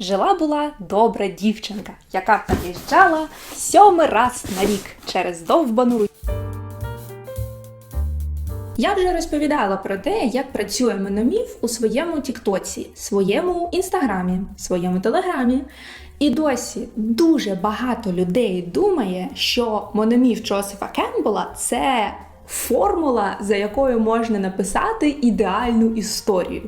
Жила була добра дівчинка, яка приїжджала сьомий раз на рік через довбану. ру- Я вже розповідала про те, як працює мономіф у своєму Тіктоці, своєму інстаграмі, своєму телеграмі. І досі дуже багато людей думає, що мономіф Джозефа Кембела це формула, за якою можна написати ідеальну історію.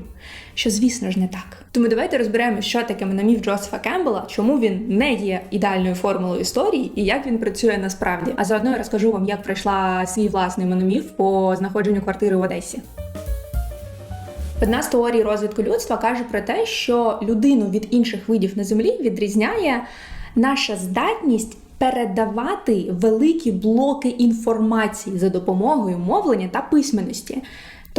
Що, звісно ж, не так. Тому давайте розберемо, що таке мономіф Джозефа Кембела, чому він не є ідеальною формулою історії і як він працює насправді. А заодно я розкажу вам, як пройшла свій власний мономіф по знаходженню квартири в Одесі. Одна з теорій розвитку людства каже про те, що людину від інших видів на землі відрізняє наша здатність передавати великі блоки інформації за допомогою мовлення та письменності.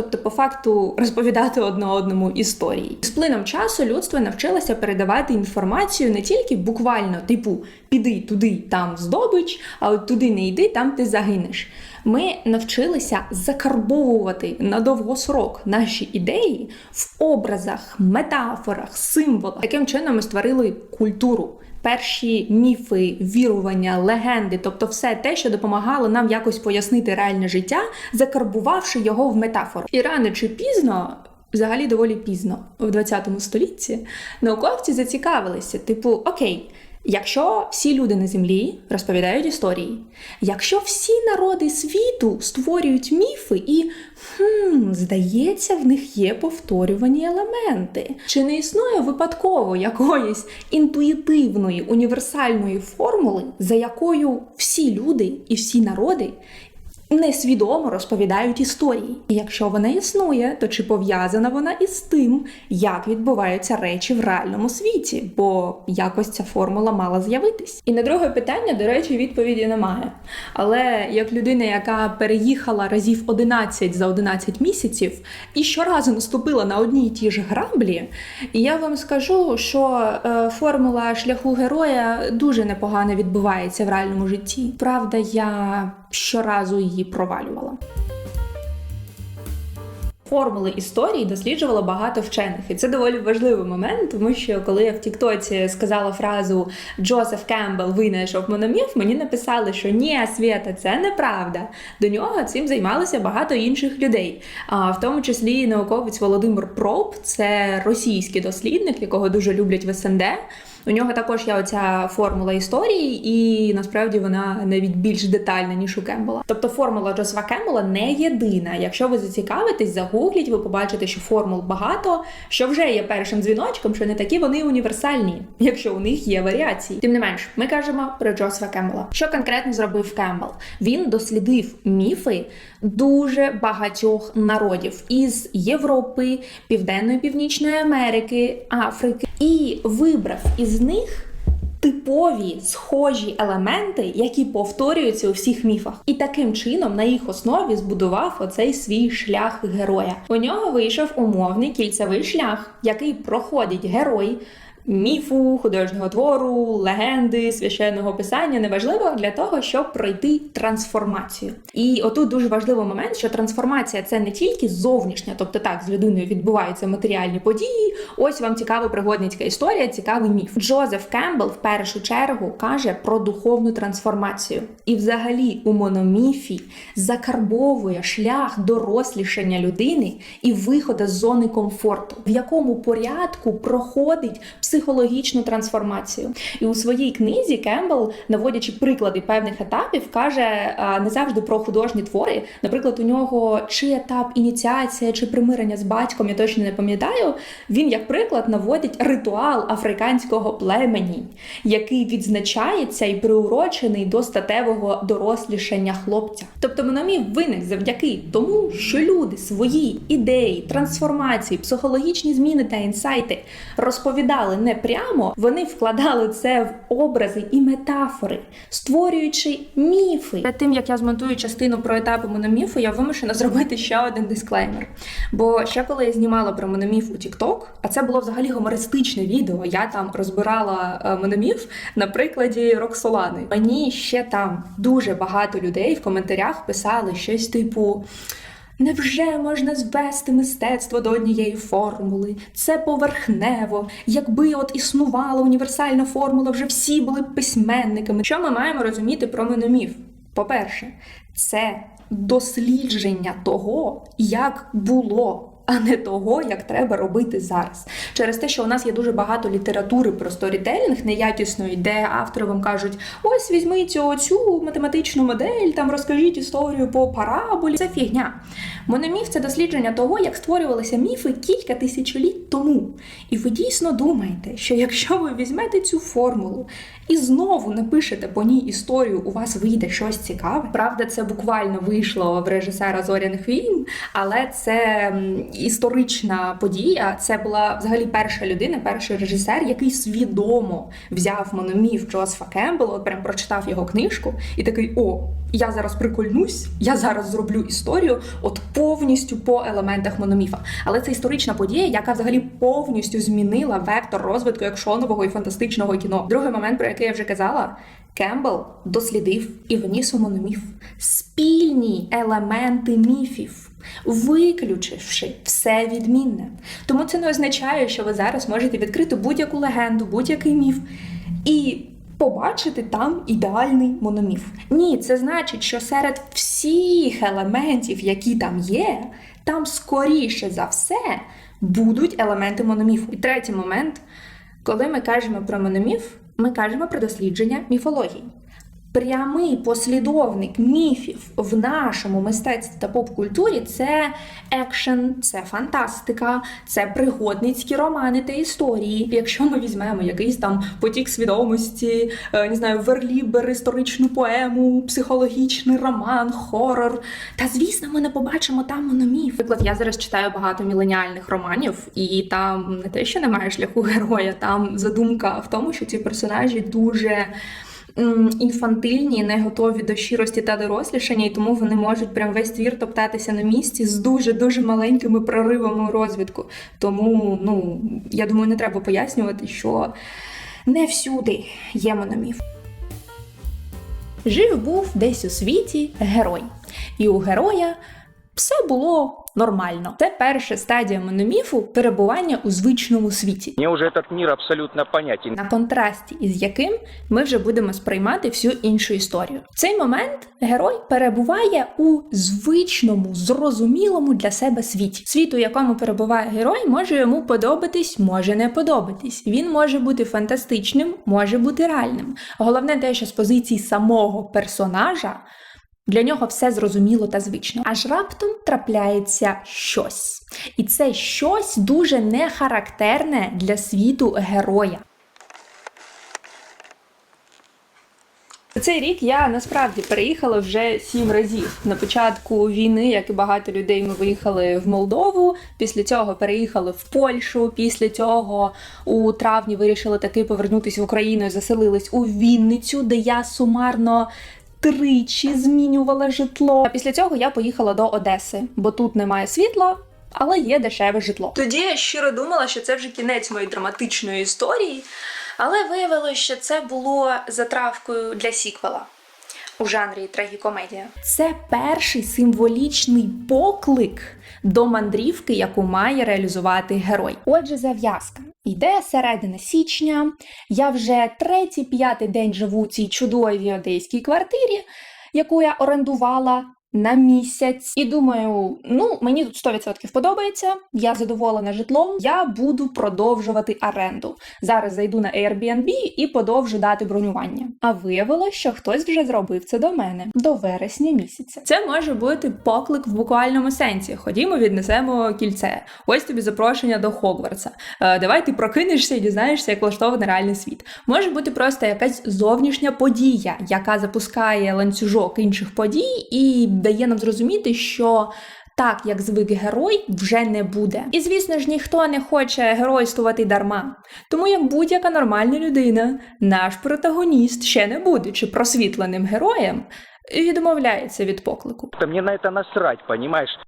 Тобто, по факту, розповідати одне одному історії. З плином часу людство навчилося передавати інформацію не тільки буквально, типу піди туди, там здобич, а от туди не йди, там ти загинеш. Ми навчилися закарбовувати на довгосрок наші ідеї в образах, метафорах, символах. Таким чином ми створили культуру. Перші міфи, вірування, легенди, тобто все те, що допомагало нам якось пояснити реальне життя, закарбувавши його в метафору. І рано чи пізно, взагалі доволі пізно, в 20 столітті, науковці зацікавилися: типу, окей. Якщо всі люди на землі розповідають історії, якщо всі народи світу створюють міфи і хм, здається, в них є повторювані елементи, чи не існує випадково якоїсь інтуїтивної універсальної формули, за якою всі люди і всі народи несвідомо розповідають історії. І якщо вона існує, то чи пов'язана вона із тим, як відбуваються речі в реальному світі? Бо якось ця формула мала з'явитись. І на друге питання, до речі, відповіді немає. Але як людина, яка переїхала разів 11 за 11 місяців і щоразу наступила на одні й ті ж граблі, я вам скажу, що е, формула шляху героя дуже непогано відбувається в реальному житті. Правда, я щоразу її провалювала. Формули історії досліджувало багато вчених, і це доволі важливий момент, тому що коли я в Тіктоці сказала фразу Джозеф Кембл винайшов мономіф, мені написали, що ні, Свята, це неправда. До нього цим займалося багато інших людей, а в тому числі науковець Володимир Проб, це російський дослідник, якого дуже люблять в СНД. У нього також є оця формула історії, і насправді вона навіть більш детальна, ніж у Кембела. Тобто формула Джозефа Кембела не єдина. Якщо ви зацікавитесь, загугліть, ви побачите, що формул багато, що вже є першим дзвіночком, що не такі вони універсальні, якщо у них є варіації. Тим не менш, ми кажемо про Джозефа Кембела. Що конкретно зробив Кембел? Він дослідив міфи дуже багатьох народів із Європи, Південної Північної Америки, Африки і вибрав із них. Типові схожі елементи, які повторюються у всіх міфах, і таким чином на їх основі збудував оцей свій шлях героя. У нього вийшов умовний кільцевий шлях, який проходить герой. Міфу, художнього твору, легенди, священного писання неважливо для того, щоб пройти трансформацію. І отут дуже важливий момент, що трансформація це не тільки зовнішня, тобто так з людиною відбуваються матеріальні події. Ось вам цікава пригодницька історія, цікавий міф. Джозеф Кембл в першу чергу каже про духовну трансформацію, і взагалі у мономіфі закарбовує шлях дорослішання людини і виходу з зони комфорту, в якому порядку проходить психологічну трансформацію. І у своїй книзі Кембл, наводячи приклади певних етапів, каже не завжди про художні твори. Наприклад, у нього чи етап ініціація, чи примирення з батьком, я точно не пам'ятаю. Він, як приклад, наводить ритуал африканського племені, який відзначається і приурочений до статевого дорослішання хлопця. Тобто мономів виник завдяки тому, що люди свої ідеї, трансформації, психологічні зміни та інсайти розповідали не прямо, вони вкладали це в образи і метафори, створюючи міфи. Перед тим як я змонтую частину про етапи мономіфу, я вимушена зробити ще один дисклеймер. Бо ще коли я знімала про мономіф у TikTok, а це було взагалі гумористичне відео. Я там розбирала е, мономіф на прикладі Роксолани. Мені ще там дуже багато людей в коментарях писали щось типу. Невже можна звести мистецтво до однієї формули? Це поверхнево. Якби от існувала універсальна формула, вже всі були б письменниками. Що ми маємо розуміти про мономіф? По-перше, це дослідження того, як було. А не того, як треба робити зараз, через те, що у нас є дуже багато літератури про сторітелінг неякісної, де автори вам кажуть: ось візьміть оцю математичну модель, там розкажіть історію по параболі. Це фігня. Мономіф це дослідження того, як створювалися міфи кілька тисячоліть тому. І ви дійсно думаєте, що якщо ви візьмете цю формулу і знову напишете по ній історію, у вас вийде щось цікаве. Правда, це буквально вийшло в режисера зоряних війн, але це історична подія. Це була взагалі перша людина, перший режисер, який свідомо взяв мономіф Джозефа Кембела, прям прочитав його книжку і такий: о, я зараз прикольнусь, я зараз зроблю історію, от повністю по елементах мономіфа. Але це історична подія, яка взагалі повністю змінила вектор розвитку екшонового і фантастичного кіно. Другий момент, про який я вже казала. Кембл дослідив і вніс у мономіф спільні елементи міфів, виключивши все відмінне. Тому це не означає, що ви зараз можете відкрити будь-яку легенду, будь-який міф і побачити там ідеальний мономіф. Ні, це значить, що серед всіх елементів, які там є, там скоріше за все будуть елементи мономіфу. І третій момент, коли ми кажемо про мономіф, ми кажемо про дослідження міфології. Прямий послідовник міфів в нашому мистецтві та поп-культурі це екшен, це фантастика, це пригодницькі романи та історії. Якщо ми візьмемо якийсь там потік свідомості, е, не знаю, верлібер, історичну поему, психологічний роман, хорор. Та звісно, ми не побачимо там мономіф. Наприклад, я зараз читаю багато міленіальних романів, і там не те, що немає шляху героя, там задумка в тому, що ці персонажі дуже інфантильні, не готові до щирості та дорослішання, і тому вони можуть прям весь твір топтатися на місці з дуже дуже маленькими проривами у розвитку. Тому, ну я думаю, не треба пояснювати, що не всюди є мономіф. Жив був десь у світі герой, і у героя все було нормально. Це перша стадія мономіфу перебування у звичному світі. Мне уже этот мир абсолютно понятен. на контрасті із яким ми вже будемо сприймати всю іншу історію. В цей момент герой перебуває у звичному, зрозумілому для себе світі. Світ, у якому перебуває герой, може йому подобатись, може не подобатись. Він може бути фантастичним, може бути реальним. Головне те, що з позиції самого персонажа. Для нього все зрозуміло та звично. Аж раптом трапляється щось. І це щось дуже не характерне для світу героя. Цей рік я насправді переїхала вже сім разів. На початку війни, як і багато людей, ми виїхали в Молдову. Після цього переїхали в Польщу. Після цього у травні вирішили таки повернутися в Україну і заселились у Вінницю, де я сумарно тричі змінювала житло. А після цього я поїхала до Одеси, бо тут немає світла. Але є дешеве житло. Тоді я щиро думала, що це вже кінець моєї драматичної історії, але виявилося, що це було затравкою для сіквела у жанрі трагікомедія. Це перший символічний поклик до мандрівки, яку має реалізувати герой. Отже, зав'язка. Йде середина січня. Я вже третій п'ятий день живу у цій чудовій одеській квартирі, яку я орендувала. На місяць і думаю, ну мені тут 100% подобається. Я задоволена житлом. Я буду продовжувати оренду. Зараз зайду на Airbnb і подовжу дати бронювання. А виявилось, що хтось вже зробив це до мене до вересня місяця. Це може бути поклик в буквальному сенсі. Ходімо, віднесемо кільце. Ось тобі запрошення до Хогвартса. Е, давай ти прокинешся і дізнаєшся, як влаштований реальний світ. Може бути просто якась зовнішня подія, яка запускає ланцюжок інших подій і дає нам зрозуміти, що. Так, як звик герой, вже не буде. І звісно ж, ніхто не хоче геройствувати дарма. Тому як будь-яка нормальна людина, наш протагоніст, ще не будучи просвітленим героєм, відмовляється від поклику. Та мені на це насрать, понимаешь?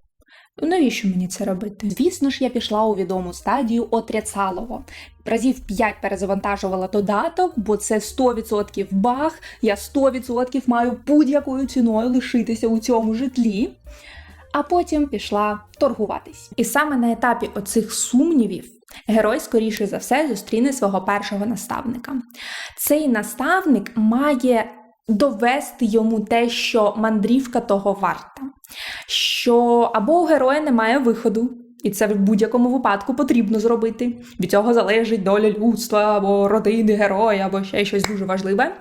Навіщо мені це робити? Звісно ж, я пішла у відому стадію отрицалово. Разів 5 перезавантажувала додаток, бо це 100% баг. Я 100% маю будь-якою ціною лишитися у цьому житлі. а потім пішла торгуватись. І саме на етапі оцих сумнівів герой, скоріше за все, зустріне свого першого наставника. Цей наставник має довести йому те, що мандрівка того варта, що або у героя немає виходу. І це в будь-якому випадку потрібно зробити. Від цього залежить доля людства або родини героя, або ще щось дуже важливе.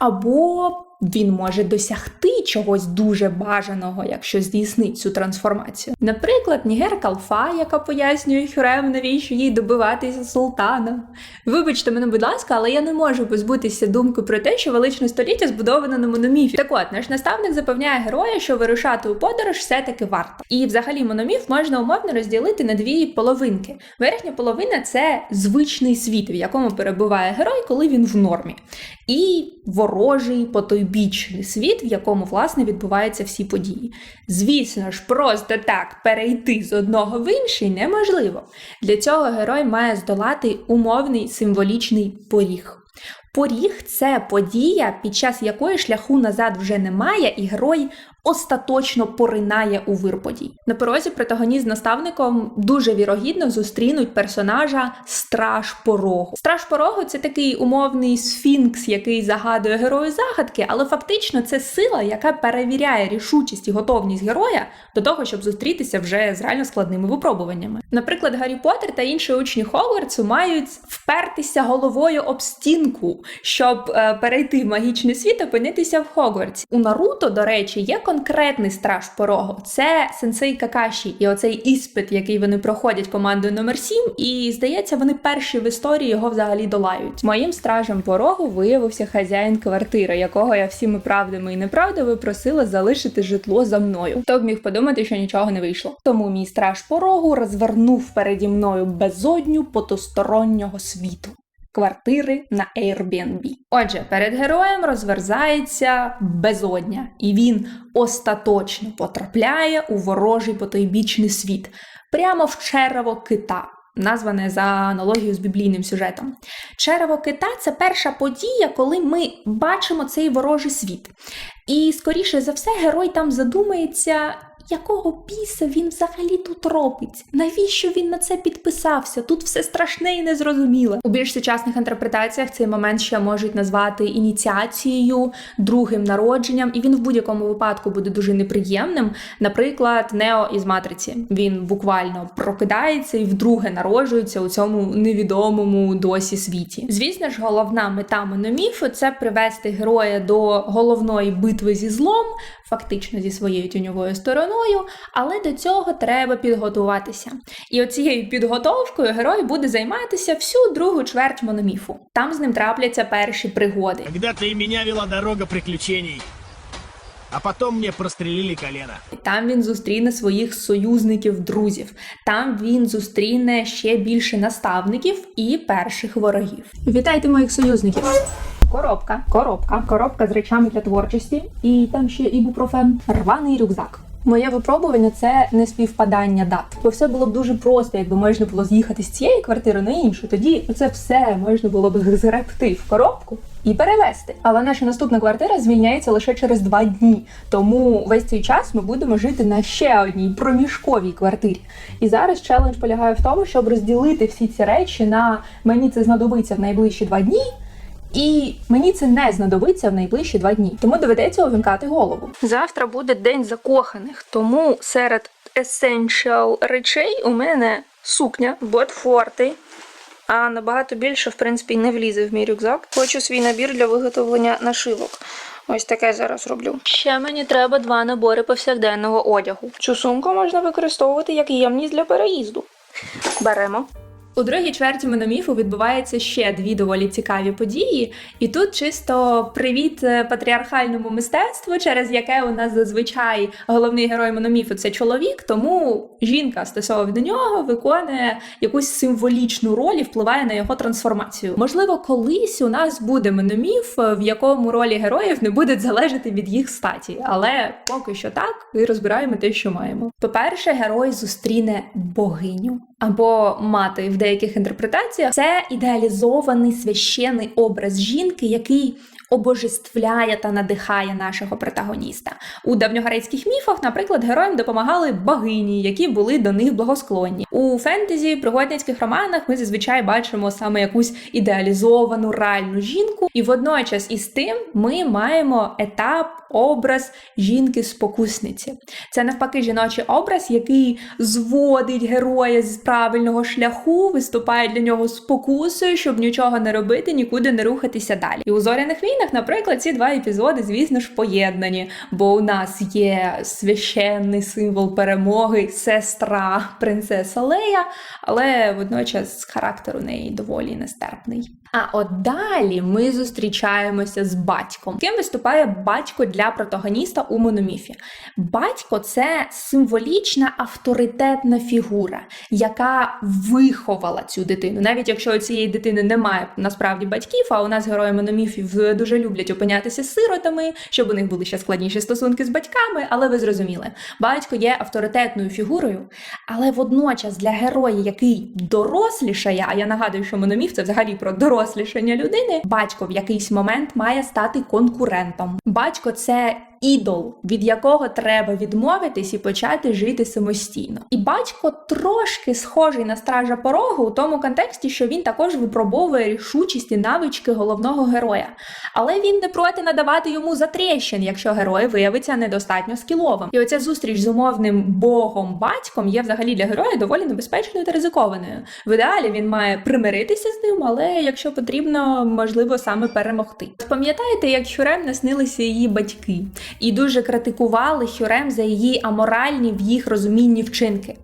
Або він може досягти чогось дуже бажаного, якщо здійснить цю трансформацію. Наприклад, Нігер Калфа, яка пояснює Хюрем, навіщо їй добиватися султана. Вибачте мене, будь ласка, але я не можу позбутися думки про те, що величне століття збудоване на мономіфі. Так от, наш наставник запевняє героя, що вирушати у подорож все-таки варто. І взагалі мономіф можна умовно розділити на дві половинки. Верхня половина це звичний світ, в якому перебуває герой, коли він в нормі. І ворожий потойбічний світ, в якому власне відбуваються всі події. Звісно ж, просто так перейти з одного в інший неможливо. Для цього герой має здолати умовний символічний поріг. Поріг це подія, під час якої шляху назад вже немає, і герой остаточно поринає у вир подій. На порозі протагоніст з наставником дуже вірогідно зустрінуть персонажа Страж Порогу. Страж Порогу це такий умовний сфінкс, який загадує герою загадки, але фактично це сила, яка перевіряє рішучість і готовність героя до того, щоб зустрітися вже з реально складними випробуваннями. Наприклад, Гаррі Поттер та інші учні Хогвартсу мають впертися головою об стінку, щоб е, перейти в магічний світ опинитися в Хогвартсі. У Наруто, до речі, є конкретний страж порогу. Це сенсей Какаші, і оцей іспит, який вони проходять командою номер 7 і здається, вони перші в історії його взагалі долають. Моїм стражем порогу виявився хазяїн квартири, якого я всіми правдами і неправдами просила залишити житло за мною. Хто б міг подумати, що нічого не вийшло. Тому мій страж порогу розвернув переді мною безодню потустороннього світу. Квартири на Airbnb. Отже, перед героєм розверзається безодня, і він остаточно потрапляє у ворожий потойбічний світ, прямо в черево кита. Назване за аналогію з біблійним сюжетом. Черево кита це перша подія, коли ми бачимо цей ворожий світ. І, скоріше за все, герой там задумається, якого біса він взагалі тут робить? Навіщо він на це підписався? Тут все страшне і незрозуміле. У більш сучасних інтерпретаціях цей момент ще можуть назвати ініціацією, другим народженням, і він в будь-якому випадку буде дуже неприємним. Наприклад, Нео із матриці. Він буквально прокидається і вдруге народжується у цьому невідомому досі світі. Звісно ж, головна мета мономіфу це привести героя до головної битви зі злом, фактично зі своєю тіньовою стороною, але до цього треба підготуватися. І оцією підготовкою герой буде займатися всю другу чверть мономіфу. Там з ним трапляться перші пригоди. Когда-то и меня вела дорога приключений. А потом мне прострелили колено. Там він зустріне своїх союзників, друзів. Там він зустріне ще більше наставників і перших ворогів. Вітайте моїх союзників! Коробка, коробка, коробка з речами для творчості, і там ще ібупрофен, рваний рюкзак. Моє випробування це не співпадання дат. Бо все було б дуже просто, якби можна було з'їхати з цієї квартири на іншу. Тоді це все можна було б згребти в коробку і перевезти. Але наша наступна квартира звільняється лише через два дні. Тому весь цей час ми будемо жити на ще одній проміжковій квартирі. І зараз челендж полягає в тому, щоб розділити всі ці речі на мені це знадобиться в найближчі два дні. І мені це не знадобиться в найближчі два дні, тому доведеться увімкати голову. Завтра буде день закоханих, тому серед essential речей у мене сукня, ботфорти, а набагато більше, в принципі, не влізе в мій рюкзак. Хочу свій набір для виготовлення нашивок. Ось таке зараз роблю. Ще мені треба два набори повсякденного одягу. Цю сумку можна використовувати як ємність для переїзду. Беремо. У другій чверті мономіфу відбуваються ще дві доволі цікаві події, і тут чисто привіт е, патріархальному мистецтву, через яке у нас зазвичай головний герой мономіфу це чоловік, тому жінка стосовно до нього виконує якусь символічну роль і впливає на його трансформацію. Можливо, колись у нас буде мономіф, е, в якому ролі героїв не будуть залежати від їх статі, але поки що так і розбираємо те, що маємо. По-перше, герой зустріне богиню або мати в деяких інтерпретаціях це ідеалізований священний образ жінки, який обожествляє та надихає нашого протагоніста. У давньогрецьких міфах, наприклад, героям допомагали богині, які були до них благосклонні. У фентезі, пригодницьких романах ми зазвичай бачимо саме якусь ідеалізовану реальну жінку, і водночас із тим ми маємо етап, образ жінки-спокусниці. Це навпаки жіночий образ, який зводить героя з правильного шляху, виступає для нього спокусою, щоб нічого не робити, нікуди не рухатися далі. І у зоряних війнах, наприклад, ці два епізоди, звісно ж, поєднані, бо у нас є священний символ перемоги, сестра принцеса Лея, але водночас характер у неї доволі нестерпний. А от далі ми зустрічаємося з батьком. Ким виступає батько для протагоніста у мономіфі? Батько це символічна авторитетна фігура, яка виховала цю дитину. Навіть якщо у цієї дитини немає насправді батьків, а у нас герої мономіфів дуже люблять опинятися сиротами, щоб у них були ще складніші стосунки з батьками, але ви зрозуміли, батько є авторитетною фігурою, але водночас для героя, який дорослішає, а я нагадую, що мономіф це взагалі про дорослішання людини, батько в якийсь момент має стати конкурентом. Батько це ідол, від якого треба відмовитись і почати жити самостійно. І батько трошки схожий на стража порогу у тому контексті, що він також випробовує рішучість і навички головного героя. Але він не проти надавати йому затрещин, якщо герой виявиться недостатньо скіловим. І оця зустріч з умовним богом батьком є взагалі для героя доволі небезпечною та ризикованою. В ідеалі він має примиритися з ним, але якщо потрібно, можливо саме перемогти. Пам'ятаєте, як Хюрем наснилися її батьки? І дуже критикували Хюрем за її аморальні в їх розумінні вчинки.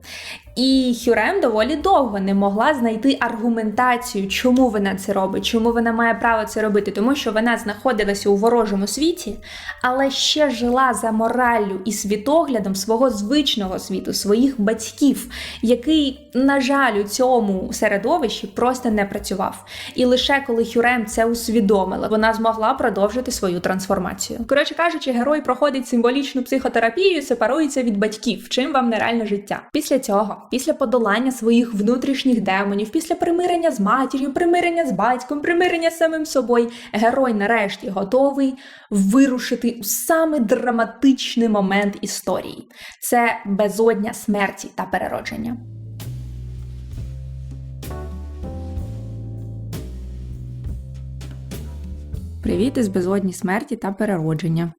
І Хюрем доволі довго не могла знайти аргументацію, чому вона це робить, чому вона має право це робити, тому що вона знаходилася у ворожому світі, але ще жила за мораллю і світоглядом свого звичного світу, своїх батьків, який, на жаль, у цьому середовищі просто не працював. І лише коли Хюрем це усвідомила, вона змогла продовжити свою трансформацію. Коротше кажучи, герой проходить символічну психотерапію, сепарується від батьків, чим вам нереальне життя. Після цього після подолання своїх внутрішніх демонів, після примирення з матір'ю, примирення з батьком, примирення з самим собою, герой нарешті готовий вирушити у саме драматичний момент історії. Це безодня смерті та переродження. Привіт із безодні смерті та переродження.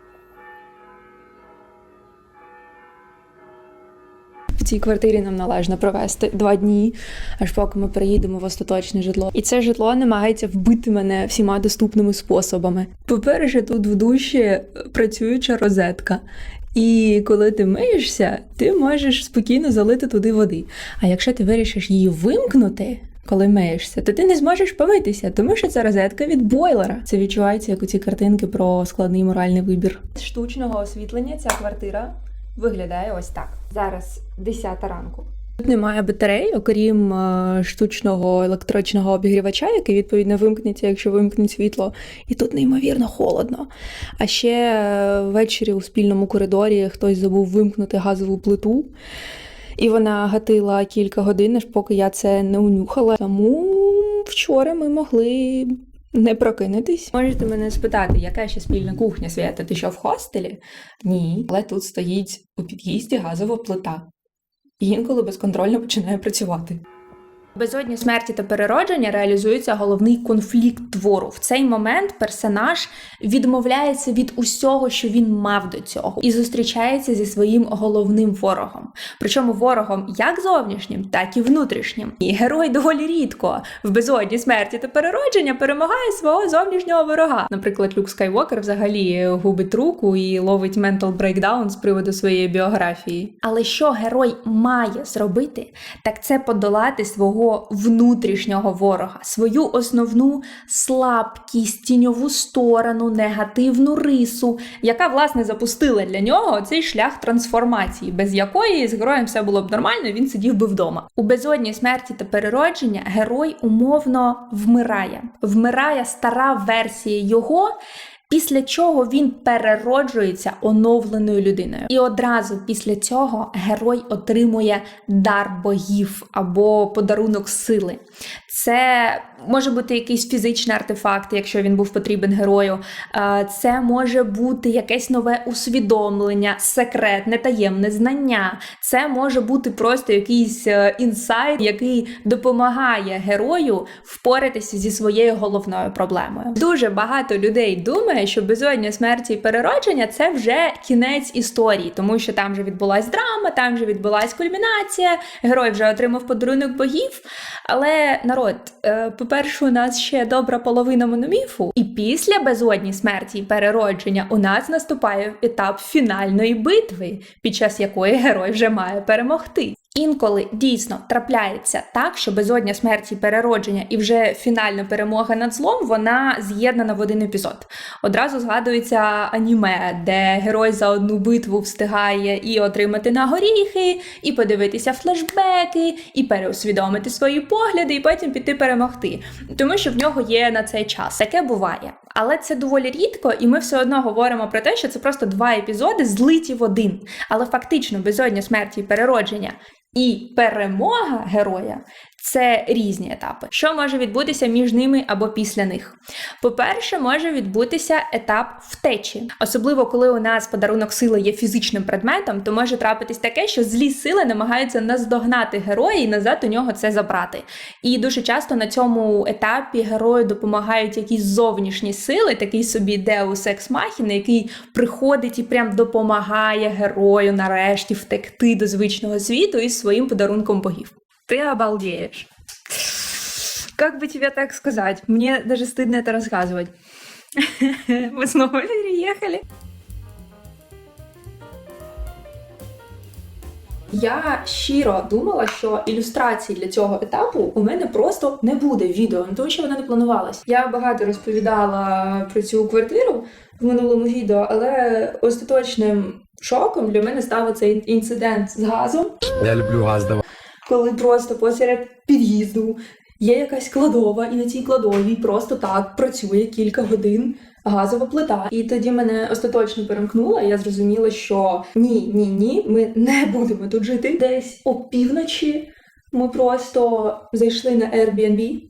Цій квартирі нам належно провести два дні, аж поки ми переїдемо в остаточне житло. І це житло намагається вбити мене всіма доступними способами. По-перше, тут в душі працююча розетка. І коли ти миєшся, ти можеш спокійно залити туди води. А якщо ти вирішиш її вимкнути, коли миєшся, то ти не зможеш помитися, тому що це розетка від бойлера. Це відчувається як у ці картинки про складний моральний вибір. З штучного освітлення ця квартира виглядає ось так. Зараз 10 ранку. Тут немає батарей, окрім е, штучного електричного обігрівача, який відповідно вимкнеться, якщо вимкнуть світло. І тут неймовірно холодно. А ще е, ввечері у спільному коридорі хтось забув вимкнути газову плиту. І вона гатила кілька годин, аж поки я це не унюхала. Тому вчора ми могли не прокинутись. Можете мене спитати, яка ще спільна кухня Свята? Ти що в хостелі? Ні, але тут стоїть у під'їзді газова плита. І інколи безконтрольно починає працювати. Безодні смерті та переродження реалізується головний конфлікт твору. В цей момент персонаж відмовляється від усього, що він мав до цього, і зустрічається зі своїм головним ворогом. Причому ворогом як зовнішнім, так і внутрішнім. І герой доволі рідко в безодні смерті та переродження перемагає свого зовнішнього ворога. Наприклад, Люк Скайвокер взагалі губить руку і ловить ментал брейкдаун з приводу своєї біографії. Але що герой має зробити, так це подолати свого внутрішнього ворога, свою основну слабкість, тіньову сторону, негативну рису, яка власне запустила для нього цей шлях трансформації, без якої з героєм все було б нормально, він сидів би вдома. У безодні смерті та переродження герой умовно вмирає. Вмирає стара версія його. Після чого він перероджується оновленою людиною, і одразу після цього герой отримує дар богів або подарунок сили. Це може бути якийсь фізичний артефакт, якщо він був потрібен герою. Е, Це може бути якесь нове усвідомлення, секретне, таємне знання. Це може бути просто якийсь е, інсайт, який допомагає герою впоратися зі своєю головною проблемою. Дуже багато людей думає, що безодня смерті і переродження це вже кінець історії, тому що там вже відбулась драма, там вже відбулась кульмінація, герой вже отримав подарунок богів. Але народ, е, по-перше, у нас ще добра половина мономіфу, і після безодні смерті і переродження у нас наступає етап фінальної битви, під час якої герой вже має перемогти. Інколи дійсно трапляється так, що безодня смерті переродження і вже фінальна перемога над злом вона з'єднана в один епізод. Одразу згадується аніме, де герой за одну битву встигає і отримати на горіхи, і подивитися флешбеки, і переусвідомити свої погляди, і потім піти перемогти. Тому що в нього є на цей час. Таке буває. Але це доволі рідко, і ми все одно говоримо про те, що це просто два епізоди злиті в один. Але фактично безодня смерті і переродження і перемога героя це різні етапи. Що може відбутися між ними або після них? По-перше, може відбутися етап втечі, особливо коли у нас подарунок сили є фізичним предметом, то може трапитись таке, що злі сили намагаються наздогнати героя і назад у нього це забрати. І дуже часто на цьому етапі герою допомагають якісь зовнішні сили, такий собі Deus Ex Machina, який приходить і прям допомагає герою нарешті втекти до звичного світу із своїм подарунком богів. Ты обалдеешь. Как бы тебе так сказать? Мне даже стыдно это рассказывать. Мы снова переехали. Я щиро думала, що ілюстрацій для цього етапу у мене просто не буде в відео, ну, тому що вона не планувалась. Я багато розповідала про цю квартиру в минулому відео, але остаточним шоком для мене став цей інцидент з газом Я люблю газ давай. коли просто посеред під'їзду є якась кладова, і на цій кладовій просто так працює кілька годин газова плита. І тоді мене остаточно перемкнуло, і я зрозуміла, що ні, ні, ні, ми не будемо тут жити. Десь опівночі ми просто зайшли на Airbnb,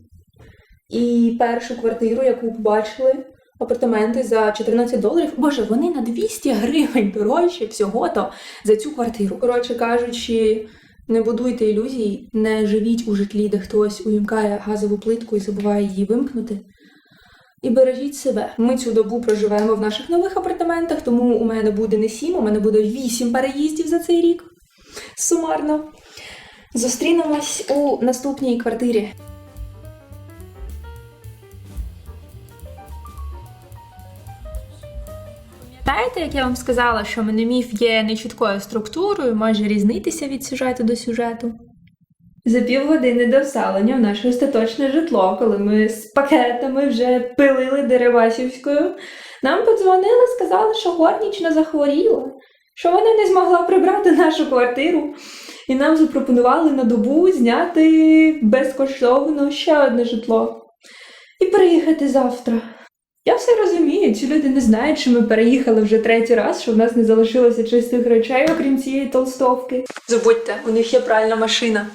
і першу квартиру, яку побачили. Апартаменти за 14 доларів. Боже, вони на 200 гривень дорожче всього-то за цю квартиру. Коротше кажучи, не будуйте ілюзій, не живіть у житлі, де хтось увімкає газову плитку і забуває її вимкнути. І бережіть себе. Ми цю добу проживемо в наших нових апартаментах, тому у мене буде не сім, у мене буде вісім переїздів за цей рік. Сумарно. Зустрінемось у наступній квартирі. Пам'ятаєте, як я вам сказала, що мономіф є нечіткою структурою, може різнитися від сюжету до сюжету? За півгодини до вселення в наше остаточне житло, коли ми з пакетами вже пилили Деревасівською, нам подзвонили, сказали, що горнічна захворіла, що вона не змогла прибрати нашу квартиру, і нам запропонували на добу зняти безкоштовно ще одне житло і приїхати завтра. Я все розумію, ці люди не знають, що ми переїхали вже третій раз, що в нас не залишилося чистих речей, окрім цієї толстовки. Забудьте, у них є пральна машина.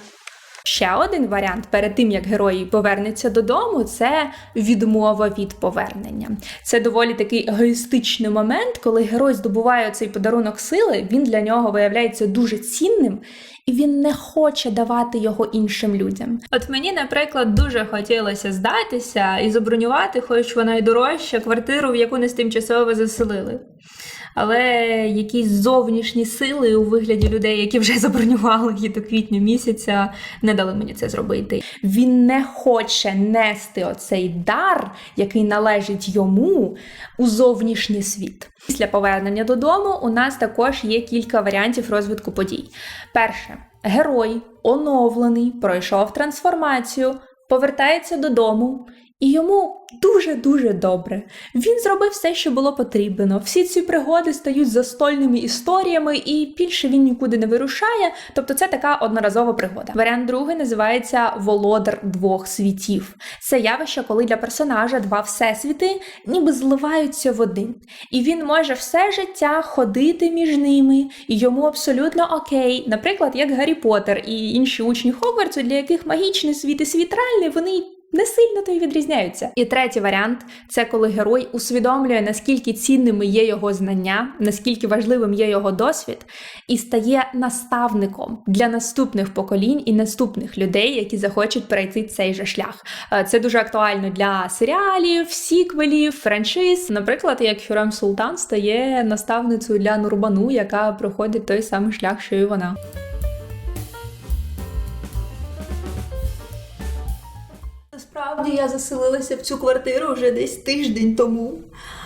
Ще один варіант перед тим, як герой повернеться додому, це відмова від повернення. Це доволі такий егоїстичний момент, коли герой здобуває цей подарунок сили, він для нього виявляється дуже цінним, і він не хоче давати його іншим людям. От мені, наприклад, дуже хотілося здатися і забронювати, хоч вона й дорожча, квартиру, в яку нас тимчасово заселили. Але якісь зовнішні сили у вигляді людей, які вже забронювали її до квітня місяця, не дали мені це зробити. Він не хоче нести оцей дар, який належить йому, у зовнішній світ. Після повернення додому у нас також є кілька варіантів розвитку подій. Перше, герой оновлений, пройшов трансформацію, повертається додому. І йому дуже-дуже добре. Він зробив все, що було потрібно. Всі ці пригоди стають застольними історіями, і більше він нікуди не вирушає. Тобто це така одноразова пригода. Варіант другий називається Володар двох світів. Це явище, коли для персонажа два всесвіти ніби зливаються в один. І він може все життя ходити між ними, і йому абсолютно окей. Наприклад, як Гаррі Поттер і інші учні Хогвартсу, для яких магічний світ і світ реальний, вони не сильно то й відрізняються. І третій варіант це коли герой усвідомлює, наскільки цінними є його знання, наскільки важливим є його досвід, і стає наставником для наступних поколінь і наступних людей, які захочуть перейти цей же шлях. Е, Це дуже актуально для серіалів, сіквелів, франшиз. Наприклад, як Хюрем Султан стає наставницею для Нурбану, яка проходить той самий шлях, що і вона. Насправді я заселилася в цю квартиру вже десь тиждень тому.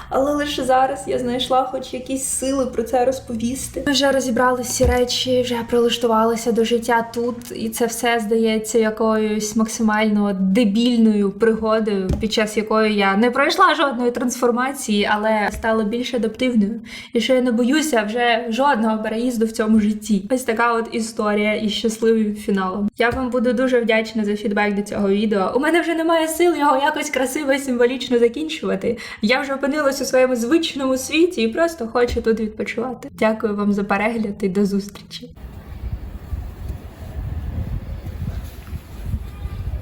Але лише зараз я знайшла хоч якісь сили про це розповісти. Ми вже розібрали всі речі, вже прилаштувалися до життя тут, і це все здається якоюсь максимально дебільною пригодою, під час якої я не пройшла жодної трансформації, але стала більш адаптивною. І що я не боюся вже жодного переїзду в цьому житті. Ось така от історія із щасливим фіналом. Я вам буду дуже вдячна за фідбек до цього відео. У мене вже немає сил його якось красиво і символічно закінчувати. Я вже опинилась у своєму звичному світі і просто хочу тут відпочивати. Дякую вам за перегляд і до зустрічі.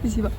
Спасибо.